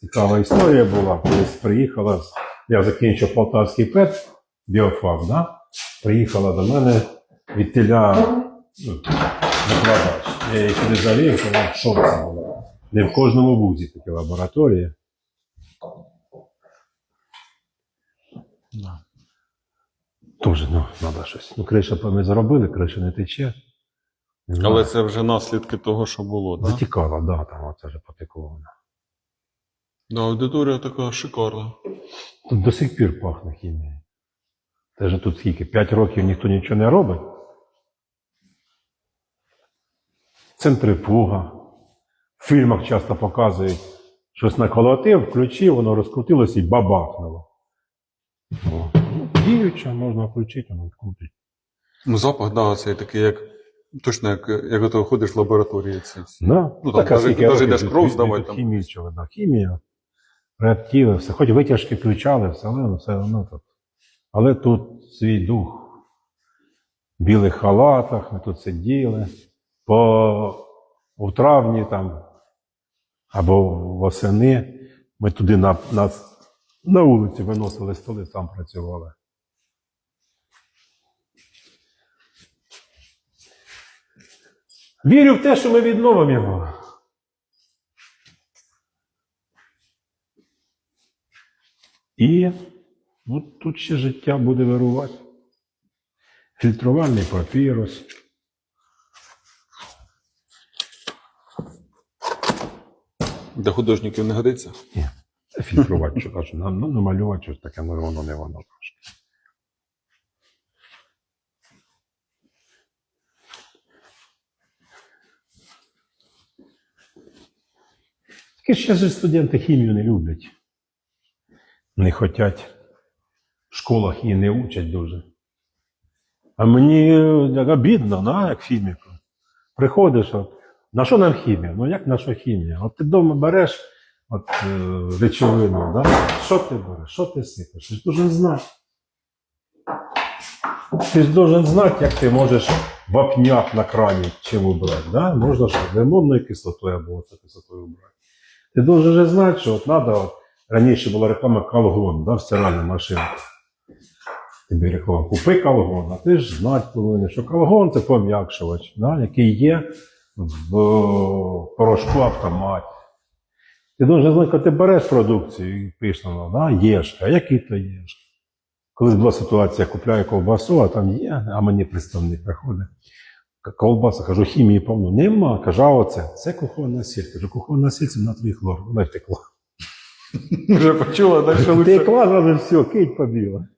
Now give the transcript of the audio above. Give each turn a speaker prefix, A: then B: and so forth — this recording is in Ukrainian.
A: цікава історія була. Колись приїхала, я закінчив Полтавський ПЕТ, біофак, да? приїхала до мене від теля ну, викладач. Я її сюди завів, вона в шоці була. Не в кожному вузі такі лабораторії. Тоже, ну, треба щось. Ну, криша ми зробили, криша не тече. Не.
B: Але це вже наслідки того, що було, так?
A: Затікала, да, там оце вже потекло.
B: Да, аудиторія така шикарна.
A: Тут до сих пір пахне хімією. Це ж тут скільки? П'ять років ніхто нічого не робить. Центрифуга. В фільмах часто показують, щось наколотив, включив, воно розкрутилося і бабахнуло. О, ну, Діюча, можна включити, воно відкрутить.
B: Ну, запах, да, цей такий, як. Точно, як, як ти ходиш в лабораторії. Це.
A: Да?
B: Ну, там даже
A: років
B: йдеш кров здавати.
A: Хімічили, да. Хімія, реактиви, все. Хоч витяжки включали, все, але все одно тут. Але тут свій дух. В білих халатах, ми тут сиділи. По у травні там, або восени, ми туди на, на, на вулиці виносили столи, там працювали. Вірю в те, що ми відновимо його. І от тут ще життя буде вирувати. Фільтрувальний папірус.
B: Для художників не годиться.
A: Ні, це фільтрувати, що кажу, нам ну, намалювати щось таке, ну воно не воно трошки. Такі ще ж студенти хімію не люблять. Не хочуть. В школах її не учать дуже. А мені е, обідно, на, як хіміку. Приходиш, от, на що нам хімія? Ну як на що хімія? От ти вдома береш от, е, речовину, да? що ти береш, що ти сипеш? Ти ж должен знати. Ти ж должен знати, як ти можеш вапняк на крані чим убрати. Да? Можна що, лимонною кислотою або кислотою убрати. Ти должен же знати, що от от, раніше була реклама калгон, да, в стиральну машинку. Тобі реклама, купи калгон, а ти ж знати повинен, що калгон це пом'якшувач, да, який є в е, порошку автоматі. Ти дуже знати, ти береш продукцію і пишеш на да, а який то єшка. Колись була ситуація, я купляю ковбасу, а там є, а мені представник приходить. К- Ковбаса, кажу, хімії повно. Нема. Кажу, а оце, це кухонна сіль. Кажу, кухонна сіль це на твій хлор. Вона втекла.
B: Вже почула, далі лучше.
A: Втекла, зразу все, кить побіла.